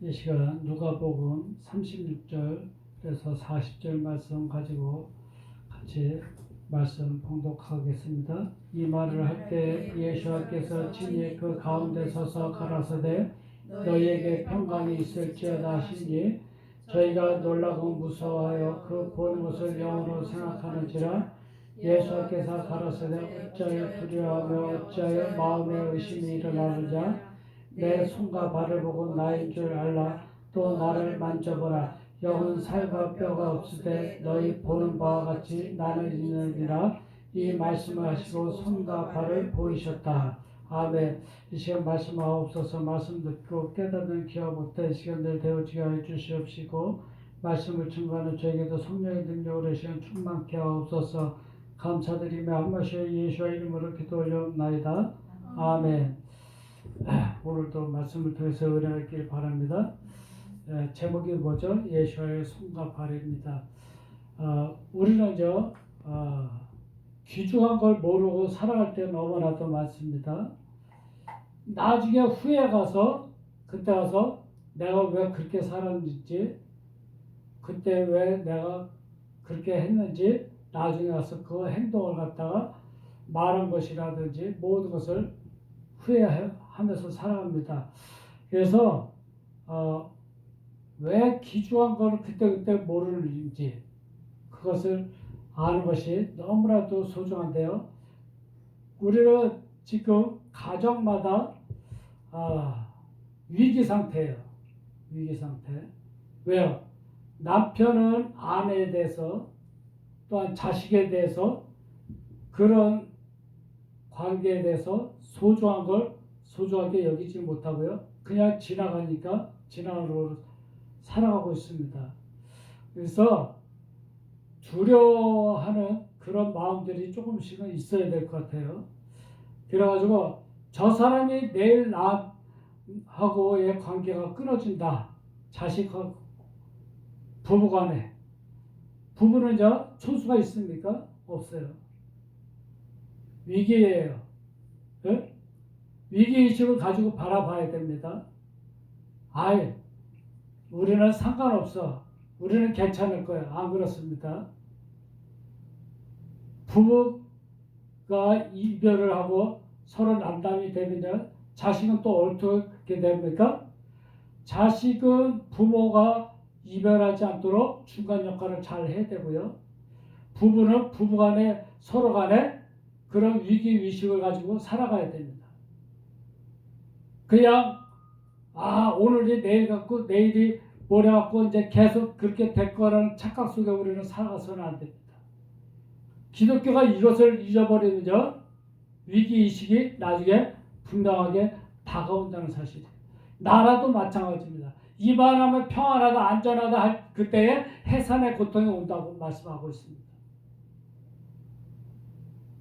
이 시간 누가복음 36절에서 40절 말씀 가지고 같이 말씀 봉독하겠습니다. 이 말을 할 때 예수께서 친히 그 가운데 서서 가라사대 너희에게 평강이 있을지어다 하시니 저희가 놀라고 무서워하여 그 보는 것을 영으로 생각하는지라 예수께서 가라사대 어찌하여 두려워하며 어찌하여 마음에 의심이 일어나느냐 내 손과 발을 보고 나인 줄 알라. 또 나를 만져보라. 영은 살과 뼈가 없으되 너희 보는 바와 같이 나는 있느니라. 이 말씀을 하시고 손과 발을 보이셨다. 아멘. 이 시간 말씀 하옵소서. 말씀 듣고 깨닫는 기와 이 시간들 되어지게 하여 주시옵시고 말씀을 증거하는 저에게도 성령의 능력으로 이 시간 충만케 하옵소서. 감사드리며 한 번씩 예수의 이름으로 기도 올려옵나이다. 아멘 오늘도 말씀을 통해서 은혜하길 바랍니다. 에, 제목이 뭐죠? 예수와의 손과 발입니다. 어, 우리는 저 어, 귀중한 걸 모르고 살아갈 때 너무나도 많습니다. 나중에 후에 가서 그때 가서 내가 왜 그렇게 살았는지 그때 왜 내가 그렇게 했는지 나중에 가서 그 행동을 갖다가 말한 것이라든지 모든 것을 후회 하면서 살아갑니다. 그래서 어, 왜 기주한 걸 그때그때 모르는지 그것을 아는 것이 너무나도 소중한데요. 우리는 지금 가정마다 아, 위기 상태예요. 위기 상태. 왜요? 남편은 아내에 대해서 또한 자식에 대해서 그런 관계에 대해서 소중한 걸 소중하게 여기지 못하고요. 그냥 지나가니까 지나가로 살아가고 있습니다. 그래서 두려워하는 그런 마음들이 조금씩은 있어야 될 것 같아요. 그래가지고 저 사람이 내일 나하고의 관계가 끊어진다. 자식하고 부부간에 부부는 저 촌수가 있습니까? 없어요. 위기예요. 예? 위기의식을 가지고 바라봐야 됩니다. 아예, 우리는 상관없어. 우리는 괜찮을 거야. 안 그렇습니다. 부부가 이별을 하고 서로 남담이 되면 자식은 또 어떻게 됩니까? 자식은 부모가 이별하지 않도록 중간 역할을 잘 해야 되고요. 부부는 부부 간에 서로 간에 그런 위기 의식을 가지고 살아가야 됩니다. 그냥 아 오늘이 내일 갖고 내일이 모레 갖고 이제 계속 그렇게 될 거라는 착각 속에 우리는 살아가서는 안 됩니다. 기독교가 이것을 잊어버리면요 위기 의식이 나중에 분명하게 다가온다는 사실이에요. 나라도 마찬가지입니다. 이만하면 평안하다 안전하다 할 그때에 해산의 고통이 온다고 말씀하고 있습니다.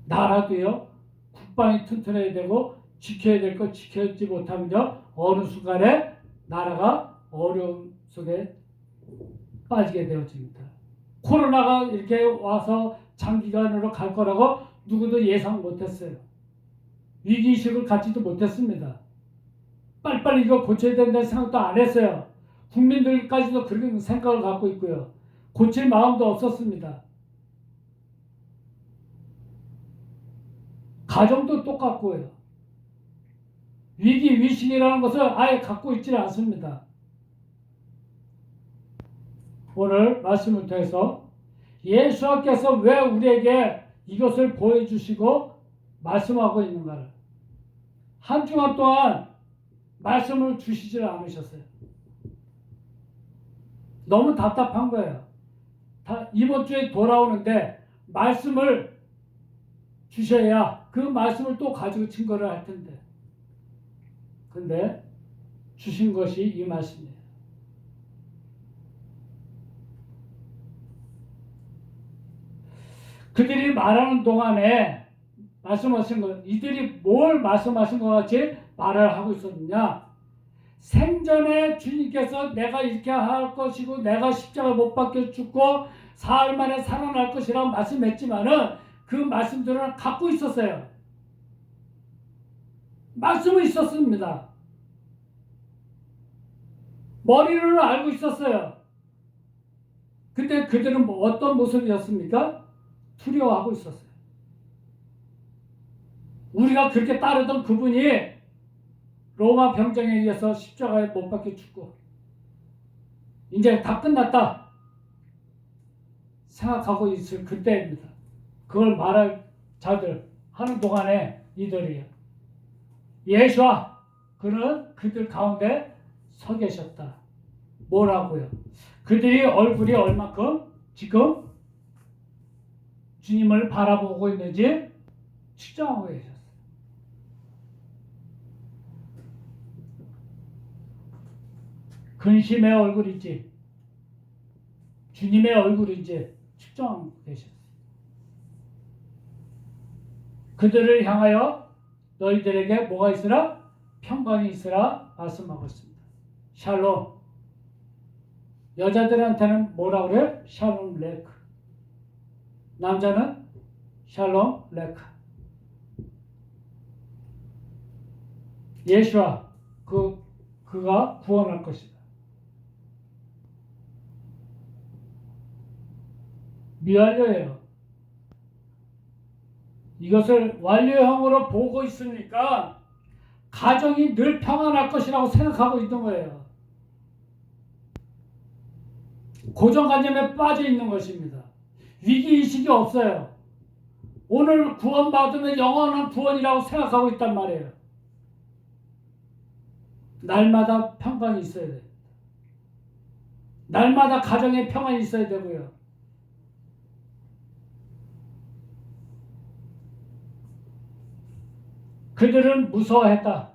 나라도요 국방이 튼튼해야 되고 지켜야 될거 지켜지 못하면요 어느 순간에 나라가 어려움 속에 빠지게 되어집니다. 코로나가 이렇게 와서 장기간으로 갈 거라고 누구도 예상 못했어요. 위기의식을 갖지도 못했습니다. 빨리빨리 이거 고쳐야 된다는 생각도 안 했어요. 국민들까지도 그런 생각을 갖고 있고요. 고칠 마음도 없었습니다. 가정도 똑같고요. 위기 위식이라는 것을 아예 갖고 있지는 않습니다. 오늘 말씀을 통해서 예수께서 왜 우리에게 이것을 보여주시고 말씀하고 있는가를 한 주간 동안 말씀을 주시질 않으셨어요. 너무 답답한 거예요. 다 이번 주에 돌아오는데 말씀을 주셔야 그 말씀을 또 가지고 증거를 할 텐데. 근데 주신 것이 이 말씀이에요. 그들이 말하는 동안에 말씀하신 것, 이들이 뭘 말씀하신 것 같이 말을 하고 있었느냐? 생전에 주님께서 내가 이렇게 할 것이고 내가 십자가 못 박혀 죽고 사흘 만에 살아날 것이라고 말씀했지만은 그 말씀들을 갖고 있었어요. 말씀은 있었습니다. 머리로는 알고 있었어요. 근데 그들은 뭐 어떤 모습이었습니까? 두려워하고 있었어요. 우리가 그렇게 따르던 그분이 로마 병정에 의해서 십자가에 못 박혀 죽고 이제 다 끝났다 생각하고 있을 그때입니다. 그걸 말할 자들 하는 동안에 이들이요. 예수와 그는 그들 가운데 서 계셨다. 뭐라고요? 그들이 얼굴이 얼마큼 지금 주님을 바라보고 있는지 측정하고 계셨어요. 근심의 얼굴인지 주님의 얼굴인지 측정하고 계셨어요. 그들을 향하여 너희들에게 뭐가 있으라? 평강이 있으라 말씀하고 있습니다. 샬롬. 여자들한테는 뭐라 그래? 샬롬 레크. 남자는 샬롬 레크. 예수와 그 그가 구원할 것이다. 미완료예요. 이것을 완료형으로 보고 있으니까 가정이 늘 평안할 것이라고 생각하고 있는 거예요. 고정관념에 빠져 있는 것입니다. 위기의식이 없어요. 오늘 구원받으면 영원한 구원이라고 생각하고 있단 말이에요. 날마다 평강이 있어야 돼요. 날마다 가정에 평안이 있어야 되고요. 그들은 무서워했다.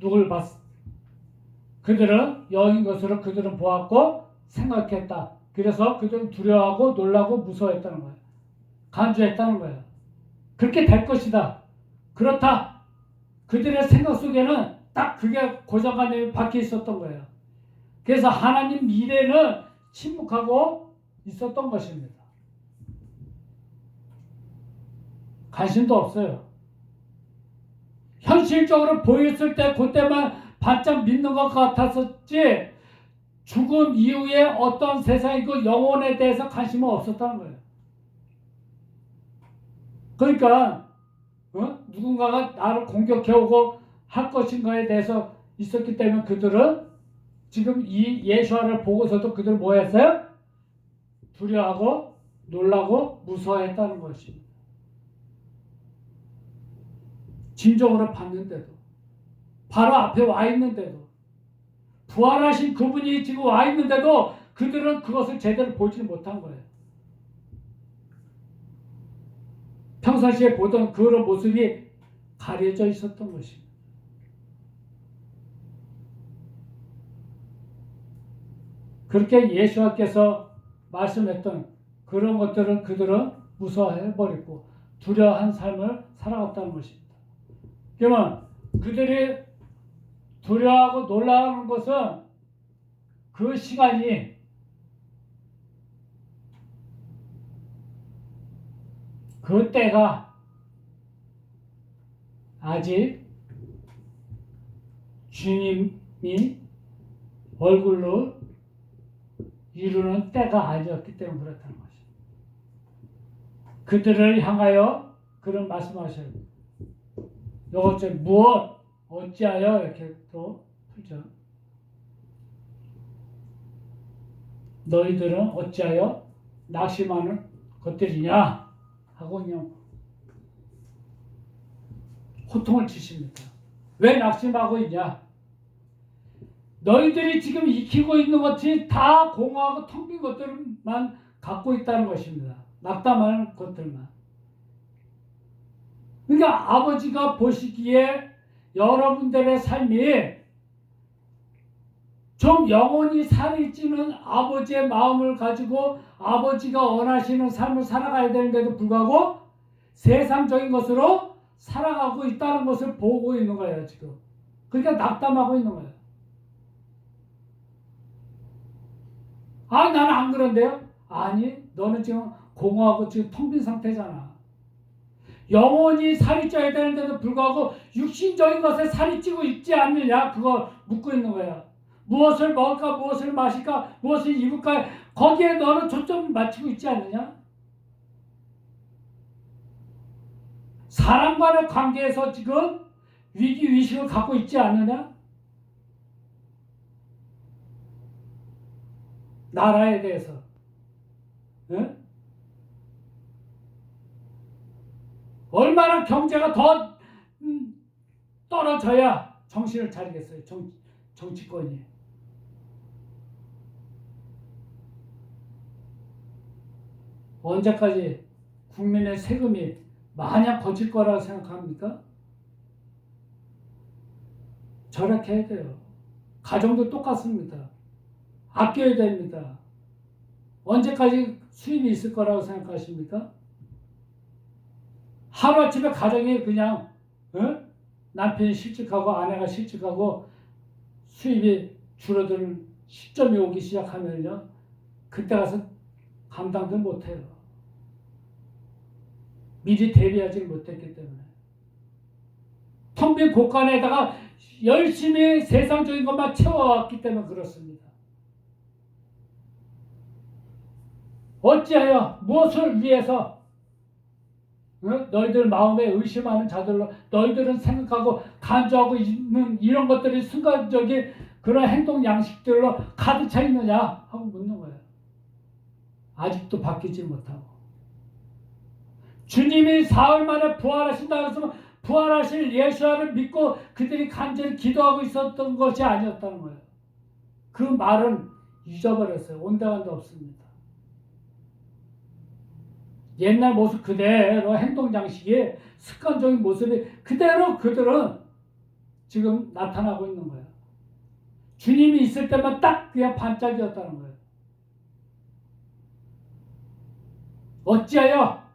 누굴 봤? 그들은 여인 것으로 그들은 보았고 생각했다. 그래서 그들은 두려워하고 놀라고 무서워했다는 거예요. 간주했다는 거예요. 그렇게 될 것이다. 그렇다. 그들의 생각 속에는 딱 그게 고정관념이 박혀 있었던 거예요. 그래서 하나님 미래는 침묵하고 있었던 것입니다. 관심도 없어요. 현실적으로 보였을 때 그때만 바짝 믿는 것 같았었지 죽음 이후에 어떤 세상이고 영혼에 대해서 관심은 없었다는 거예요. 그러니까 어? 누군가가 나를 공격해오고 할 것인가에 대해서 있었기 때문에 그들은 지금 이 예수화를 보고서도 그들 뭐 했어요? 두려워하고 놀라고 무서워했다는 것입니다. 진정으로 봤는데도 바로 앞에 와 있는데도 부활하신 그분이 지금 와 있는데도 그들은 그것을 제대로 보지 못한 거예요. 평상시에 보던 그런 모습이 가려져 있었던 것입니다. 그렇게 예수와께서 말씀했던 그런 것들을 그들은 무서워해버리고 두려워한 삶을 살아갔다는 것입니다. 그러면 그들이 두려워하고 놀라는 것은 그 시간이 그 때가 아직 주님이 얼굴로 이루는 때가 아니었기 때문에 그렇다는 것입니다. 그들을 향하여 그런 말씀하셔요. 요것째 무엇 어찌하여 이렇게 또 풀죠. 너희들은 어찌하여 낙심하는 것들이냐 하고 그냥 호통을 치십니다. 왜 낙심하고 있냐? 너희들이 지금 익히고 있는 것이 다 공허하고 텅 빈 것들만 갖고 있다는 것입니다. 낙담하는 것들만. 그러니까 아버지가 보시기에 여러분들의 삶이 좀 영원히 살일지는 아버지의 마음을 가지고 아버지가 원하시는 삶을 살아가야 되는데도 불구하고 세상적인 것으로 살아가고 있다는 것을 보고 있는 거예요, 지금. 그러니까 낙담하고 있는 거예요. 아, 나는 안 그런데요? 아니, 너는 지금 공허하고 지금 텅 빈 상태잖아. 영혼이 살이 쪄야 되는데도 불구하고 육신적인 것에 살이 찌고 있지 않느냐 그거 묻고 있는 거야. 무엇을 먹을까 무엇을 마실까 무엇을 입을까 거기에 너는 초점 맞추고 있지 않느냐? 사람과의 관계에서 지금 위기 의식을 갖고 있지 않느냐? 나라에 대해서. 응? 얼마나 경제가 더 음, 떨어져야 정신을 차리겠어요. 정, 정치권이. 언제까지 국민의 세금이 마냥 거칠 거라고 생각합니까? 저렇게 해야 돼요. 가정도 똑같습니다. 아껴야 됩니다. 언제까지 수입이 있을 거라고 생각하십니까? 하루아침에 가정이 그냥 어? 남편이 실직하고 아내가 실직하고 수입이 줄어드는 시점이 오기 시작하면요. 그때 가서 감당도 못해요. 미리 대비하지 못했기 때문에. 텅빈 곳간에다가 열심히 세상적인 것만 채워왔기 때문에 그렇습니다. 어찌하여 무엇을 위해서 응? 너희들 마음에 의심하는 자들로 너희들은 생각하고 간주하고 있는 이런 것들이 순간적인 그런 행동 양식들로 가득 차 있느냐 하고 묻는 거예요. 아직도 바뀌지 못하고 주님이 사흘 만에 부활하신다 그래서 부활하실 예수와를 믿고 그들이 간절히 기도하고 있었던 것이 아니었다는 거예요. 그 말은 잊어버렸어요. 온데간도 없습니다. 옛날 모습 그대로 행동 장식이 습관적인 모습이 그대로 그들은 지금 나타나고 있는 거예요. 주님이 있을 때만 딱 그냥 반짝이었다는 거예요. 어찌하여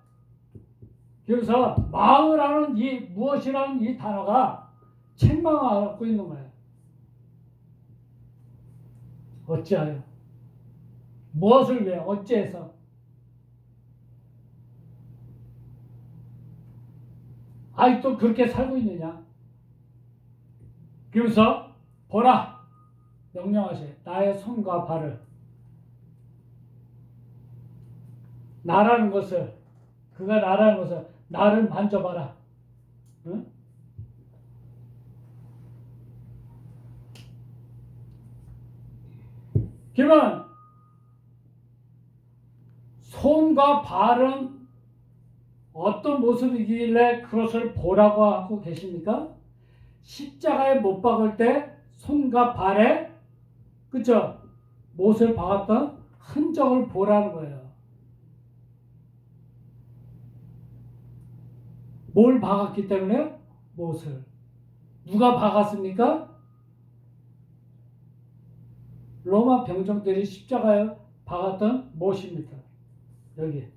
그래서 마음이라는 이 무엇이라는 이 단어가 책망을 갖고 있는 거예요. 어찌하여 무엇을 위해 어찌해서 아직도 그렇게 살고 있느냐? 그러면서 보라 명령하세 나의 손과 발을 나라는 것을 그가 나라는 것을 나를 만져봐라. 응? 그러면 손과 발은 어떤 모습이길래 그것을 보라고 하고 계십니까? 십자가에 못 박을 때 손과 발에 그쵸? 못을 박았던 흔적을 보라는 거예요. 뭘 박았기 때문에 못을 누가 박았습니까? 로마 병정들이 십자가에 박았던 못입니다. 여기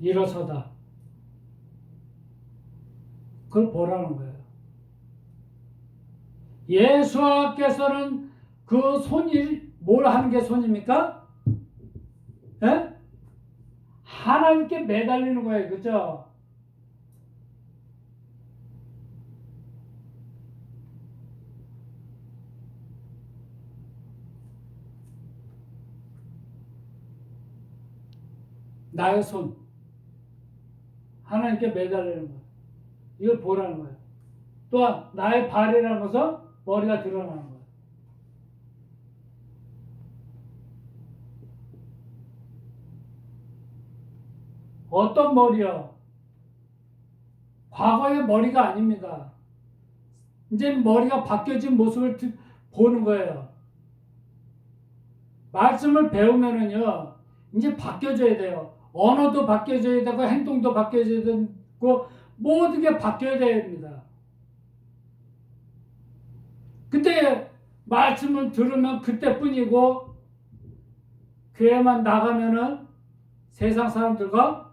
일어서다. 그걸 보라는 거예요. 예수께서는 그 손이 뭘 하는 게 손입니까? 예? 하나님께 매달리는 거예요. 그죠? 나의 손. 하나님께 매달리는 거예요. 이걸 보라는 거예요. 또한 나의 발이라는 것은 머리가 드러나는 거예요. 어떤 머리요? 과거의 머리가 아닙니다. 이제 머리가 바뀌어진 모습을 보는 거예요. 말씀을 배우면은요, 이제 바뀌어져야 돼요. 언어도 바뀌어져야 되고, 행동도 바뀌어져야 되고, 모든 게 바뀌어야 됩니다. 근데 말씀을 들으면 그때뿐이고, 교회만 나가면은 세상 사람들과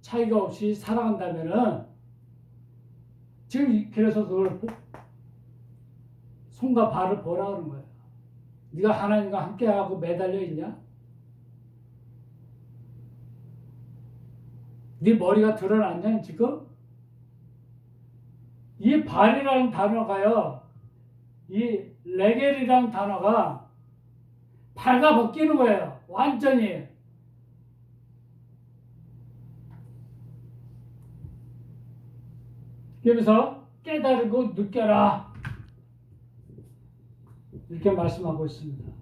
차이가 없이 살아간다면은 지금 그래서 그걸 손과 발을 보라 그러는 거예요. 네가 하나님과 함께하고 매달려 있냐? 네 머리가 드러났냐 지금? 이 발이라는 단어가요. 이 레겔이라는 단어가 발가 벗기는 거예요. 완전히. 그러면서 깨달고 느껴라. 이렇게 말씀하고 있습니다.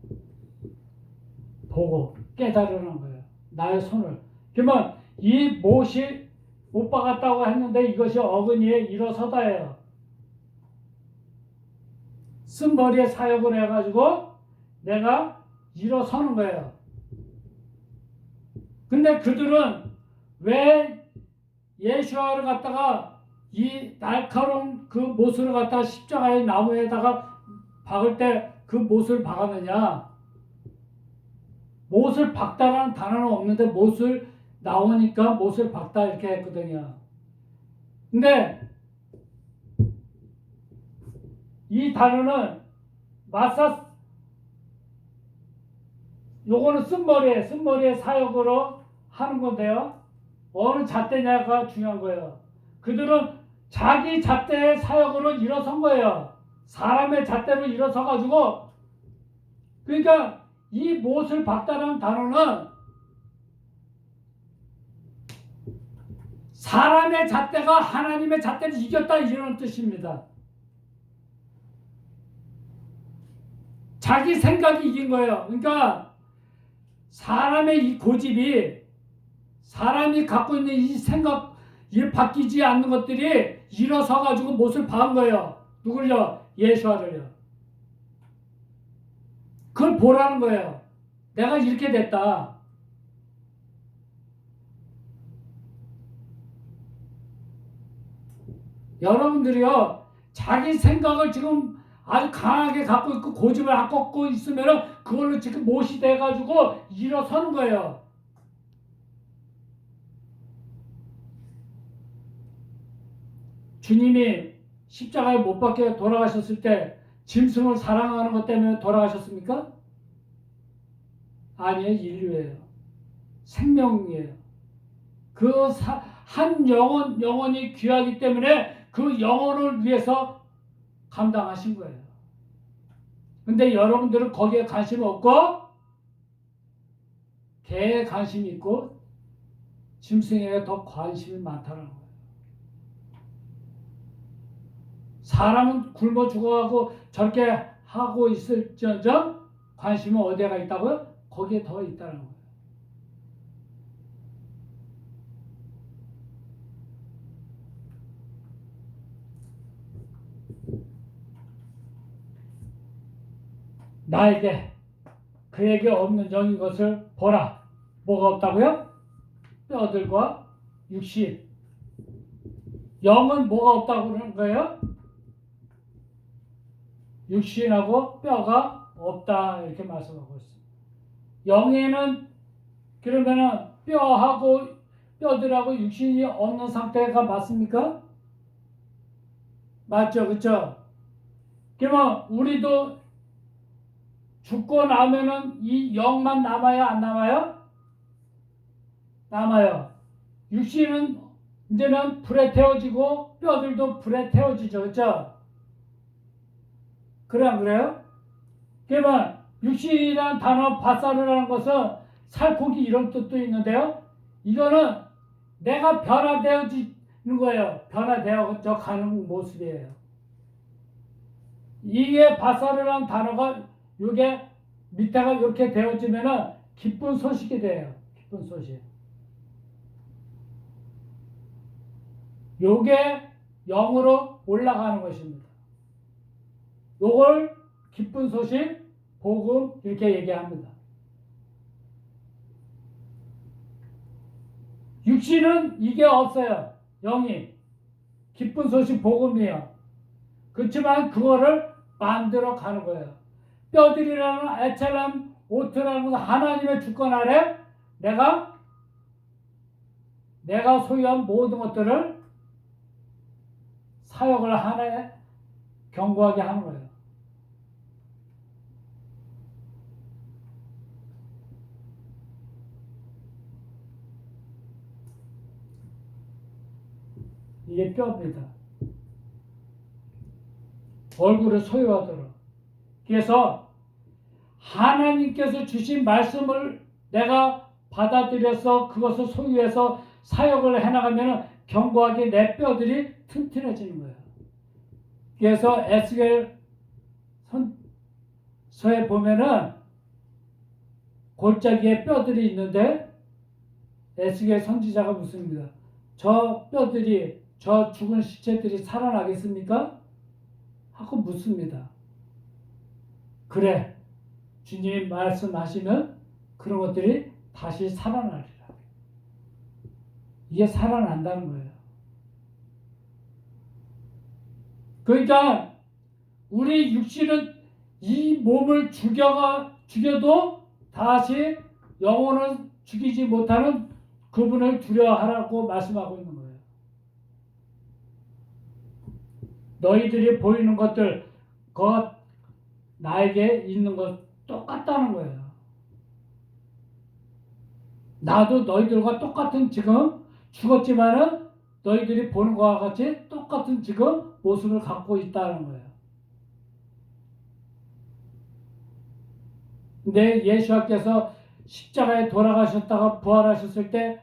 보고 깨달으는 거예요. 나의 손을. 그러면 이 못이 못 박았다고 했는데 이것이 어근이에 일어서다예요. 쓴 머리에 사역을 해가지고 내가 일어서는 거예요. 근데 그들은 왜 예수와를 갖다가 이 날카로운 그 못을 갖다가 십자가의 나무에다가 박을 때 그 못을 박았느냐? 못을 박다라는 단어는 없는데 못을 나오니까 못을 박다 이렇게 했거든요. 근데 이 단어는 마사 요거는 쓴머리에 쓴머리에 사역으로 하는 건데요. 어느 잣대냐가 중요한 거예요. 그들은 자기 잣대의 사역으로 일어선 거예요. 사람의 잣대로 일어서 가지고 그러니까 이 못을 박다라는 단어는 사람의 잣대가 하나님의 잣대를 이겼다 이런 뜻입니다. 자기 생각이 이긴 거예요. 그러니까 사람의 이 고집이 사람이 갖고 있는 이 생각 이 바뀌지 않는 것들이 일어서 가지고 못을 박은 거예요. 누굴요? 예수와를요. 그걸 보라는 거예요. 내가 이렇게 됐다. 여러분들이요, 자기 생각을 지금 아주 강하게 갖고 있고 고집을 갖고 있으면 그걸로 지금 못이 돼가지고 일어서는 거예요. 주님이 십자가에 못 박혀 돌아가셨을 때 짐승을 사랑하는 것 때문에 돌아가셨습니까? 아니에요. 인류예요. 생명이에요. 그 한 영혼, 영혼이 귀하기 때문에 그 영혼을 위해서 감당하신 거예요. 근데 여러분들은 거기에 관심 없고 개에 관심이 있고 짐승에게 더 관심이 많다는 거예요. 사람은 굶어 죽어가고 저렇게 하고 있을지언정 관심은 어디가 있다고요? 거기에 더 있다는 거예요. 나에게 그에게 없는 영인 것을 보라. 뭐가 없다고요? 뼈들과 육신. 영은 뭐가 없다고 그러는 거예요? 육신하고 뼈가 없다 이렇게 말씀하고 있습니다. 영에는 그러면은 뼈하고 뼈들하고 육신이 없는 상태가 맞습니까? 맞죠, 그렇죠? 그러면 우리도 죽고 나면은 이 영만 남아요, 안 남아요? 남아요. 육신은 이제는 불에 태워지고 뼈들도 불에 태워지죠, 그렇죠? 그래 안 그래요? 그러면 육신이라는 단어 바사르라는 것은 살코기 이런 뜻도 있는데요. 이거는 내가 변화되어지는 거예요. 변화되어 가는 모습이에요. 이게 바사르라는 단어가 이게 밑에가 이렇게 되어지면은 기쁜 소식이 돼요. 기쁜 소식. 요게 영으로 올라가는 것입니다. 요걸 기쁜 소식, 복음 이렇게 얘기합니다. 육신은 이게 없어요. 영이. 기쁜 소식 복음이에요. 그렇지만 그거를 만들어 가는 거예요. 뼈들이라는 에첼람 오트라는 하나님의 주권 아래 내가 내가 소유한 모든 것들을 사역을 하나에 경고하게 하는 거예요. 이게 뼈입니다. 얼굴을 소유하도록. 그래서 하나님께서 주신 말씀을 내가 받아들여서 그것을 소유해서 사역을 해나가면 견고하게 내 뼈들이 튼튼해지는 거예요. 그래서 에스겔 선서에 보면은 골짜기에 뼈들이 있는데 에스겔 선지자가 묻습니다. 저 뼈들이 저 죽은 시체들이 살아나겠습니까? 하고 묻습니다. 그래 주님이 말씀하시면 그런 것들이 다시 살아나리라. 이게 살아난다는 거예요. 그러니까 우리 육신은 이 몸을 죽여가 죽여도 다시 영혼은 죽이지 못하는 그분을 두려워하라고 말씀하고 있는 거예요. 너희들이 보이는 것들, 그 나에게 있는 것 똑같다는 거예요. 나도 너희들과 똑같은 지금 죽었지만은 너희들이 보는 것과 같이 똑같은 지금 모습을 갖고 있다는 거예요. 근데 예수님께서 십자가에 돌아가셨다가 부활하셨을 때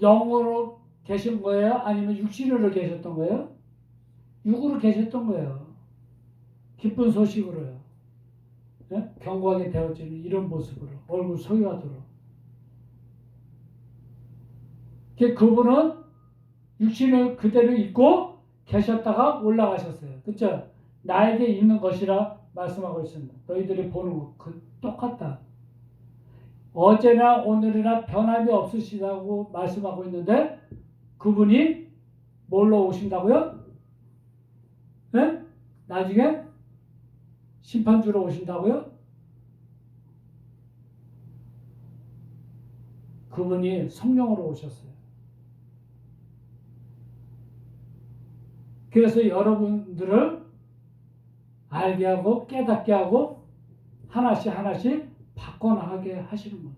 영으로 계신 거예요? 아니면 육신으로 계셨던 거예요? 육으로 계셨던 거예요. 기쁜 소식으로요. 예? 견고하게 되어지는 이런 모습으로 얼굴 소유하도록. 그- 그분은 육신을 그대로 입고 계셨다가 올라가셨어요. 그쵸? 나에게 있는 것이라 말씀하고 있습니다. 너희들이 보는 것, 그 똑같다. 어제나 오늘이나 변함이 없으시다고 말씀하고 있는데 그분이 뭘로 오신다고요? 네? 나중에 심판주로 오신다고요? 그분이 성령으로 오셨어요. 그래서 여러분들을 알게 하고 깨닫게 하고 하나씩 하나씩 바꿔나가게 하시는 것.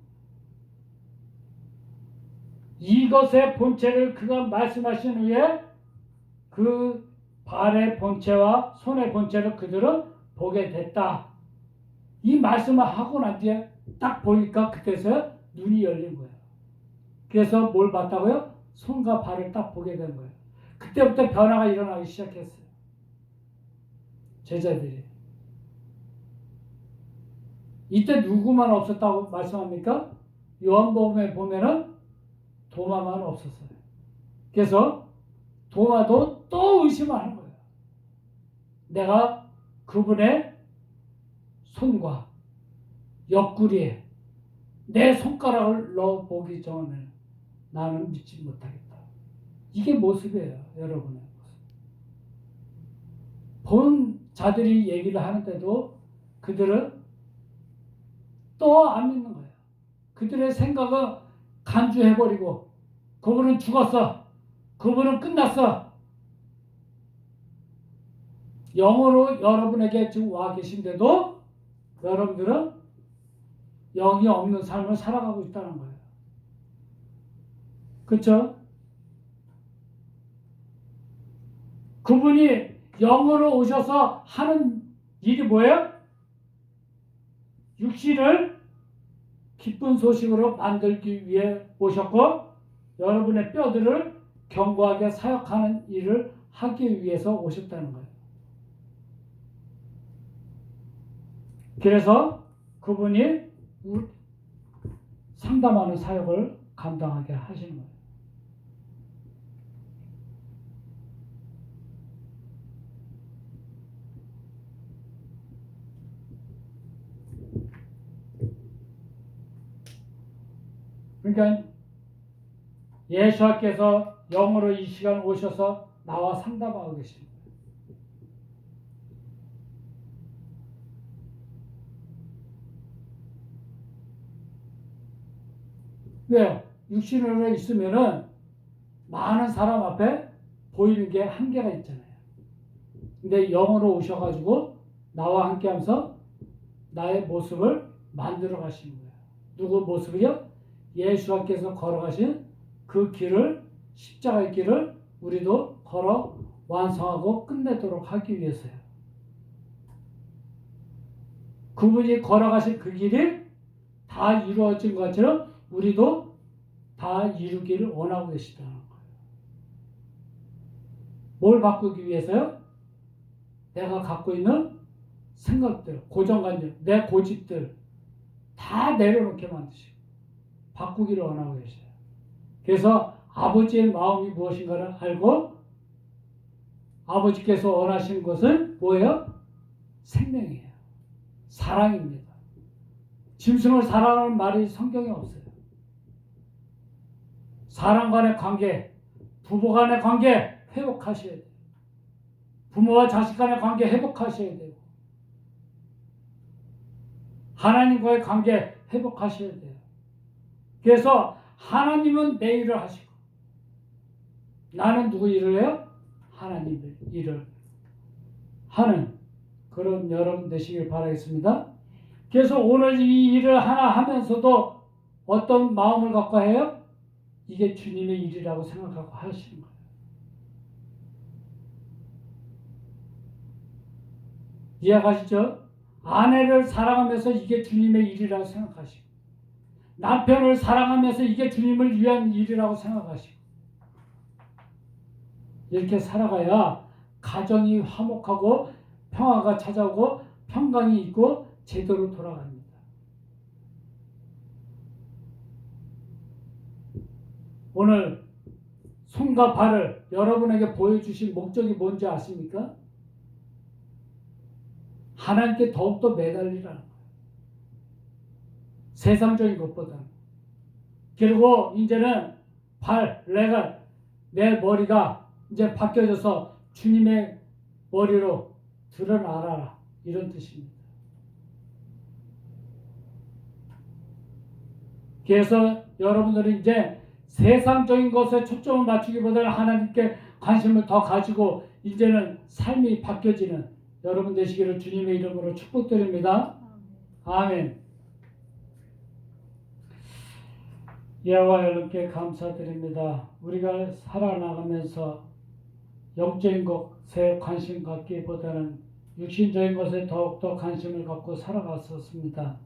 이것의 본체를 그가 말씀하신 후에 그 발의 본체와 손의 본체를 그들은 보게 됐다. 이 말씀을 하고 난 뒤에 딱 보니까 그때서 눈이 열린 거예요. 그래서 뭘 봤다고요? 손과 발을 딱 보게 된 거예요. 그때부터 변화가 일어나기 시작했어요. 제자들이. 이때 누구만 없었다고 말씀합니까? 요한복음에 보면은 도마만 없었어요. 그래서 도마도 또 의심하는 거예요. 내가 그분의 손과 옆구리에 내 손가락을 넣어 보기 전에 나는 믿지 못하겠다. 이게 모습이에요, 여러분의 모습. 본 자들이 얘기를 하는데도 그들은 또 안 믿는 거예요. 그들의 생각은 간주해버리고 그분은 죽었어. 그분은 끝났어. 영어로 여러분에게 지금 와 계신데도 여러분들은 영이 없는 삶을 살아가고 있다는 거예요. 그렇죠? 그분이 영으로 오셔서 하는 일이 뭐예요? 육신을 기쁜 소식으로 만들기 위해 오셨고 여러분의 뼈들을 견고하게 사역하는 일을 하기 위해서 오셨다는 거예요. 그래서 그분이 우- 상담하는 사역을 감당하게 하시는 거예요. 그러니까 예수께서 영으로 이 시간 오셔서 나와 상담하고 계십니다. 왜요? 육신으로 있으면은 많은 사람 앞에 보이는 게 한계가 있잖아요. 근데 영으로 오셔가지고 나와 함께 하면서 나의 모습을 만들어 가시는 거예요. 누구 모습이요? 예수님께서 걸어가신 그 길을 십자가의 길을 우리도 걸어 완성하고 끝내도록 하기 위해서요. 그분이 걸어가신 그 길이 다 이루어진 것처럼 우리도 다 이루기를 원하고 계시다는 거예요. 뭘 바꾸기 위해서요? 내가 갖고 있는 생각들, 고정관념, 내 고집들 다 내려놓게 만드시고 바꾸기를 원하고 계셔요. 그래서 아버지의 마음이 무엇인가를 알고 아버지께서 원하시는 것은 뭐예요? 생명이에요. 사랑입니다. 짐승을 사랑하는 말이 성경에 없어요. 사람 간의 관계, 부부 간의 관계 회복하셔야 돼요. 부모와 자식 간의 관계 회복하셔야 돼요. 하나님과의 관계 회복하셔야 돼요. 그래서 하나님은 내 일을 하시고 나는 누구 일을 해요? 하나님 일을 하는 그런 여러분 되시길 바라겠습니다. 그래서 오늘 이 일을 하나 하면서도 어떤 마음을 갖고 해요? 이게 주님의 일이라고 생각하고 하시는 거예요. 이해가시죠? 아내를 사랑하면서 이게 주님의 일이라고 생각하시고 남편을 사랑하면서 이게 주님을 위한 일이라고 생각하시고 이렇게 살아가야 가정이 화목하고 평화가 찾아오고 평강이 있고 제대로 돌아갑니다. 오늘 손과 발을 여러분에게 보여주신 목적이 뭔지 아십니까? 하나님께 더욱더 매달리라는 거예요. 세상적인 것보다. 그리고 이제는 발, 내가, 내 머리가 이제 바뀌어져서 주님의 머리로 드러나라. 이런 뜻입니다. 그래서 여러분들이 이제 세상적인 것에 초점을 맞추기보다는 하나님께 관심을 더 가지고 이제는 삶이 바뀌어지는 여러분 되시기를 주님의 이름으로 축복드립니다. 아멘. 여호와 여러분께 감사드립니다. 우리가 살아나가면서 영적인 것에 관심 갖기보다는 육신적인 것에 더욱더 관심을 갖고 살아갔었습니다.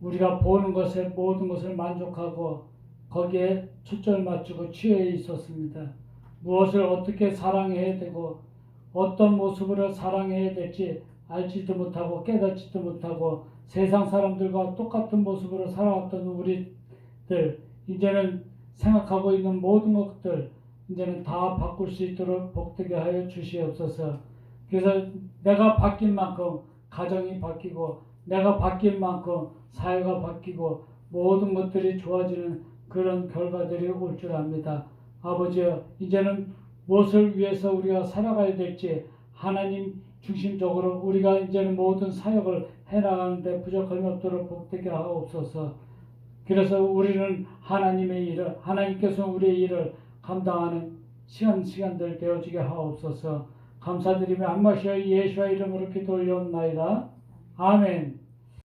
우리가 보는 것에 모든 것을 만족하고 거기에 초점을 맞추고 취해 있었습니다. 무엇을 어떻게 사랑해야 되고 어떤 모습으로 사랑해야 될지 알지도 못하고 깨닫지도 못하고 세상 사람들과 똑같은 모습으로 살아왔던 우리들 이제는 생각하고 있는 모든 것들 이제는 다 바꿀 수 있도록 복되게 하여 주시옵소서. 그래서 내가 바뀐 만큼 가정이 바뀌고 내가 바뀐 만큼 사회가 바뀌고 모든 것들이 좋아지는 그런 결과들이 올 줄 압니다. 아버지여 이제는 무엇을 위해서 우리가 살아가야 될지 하나님 중심적으로 우리가 이제는 모든 사역을 해나가는데 부족함이 없도록 복되게 하옵소서. 그래서 우리는 하나님의 일을 하나님께서 우리의 일을 감당하는 시간 시간들 되어지게 하옵소서. 감사드리며 한마시어 예수와 이름으로 기도 올려옵나이다. 아멘.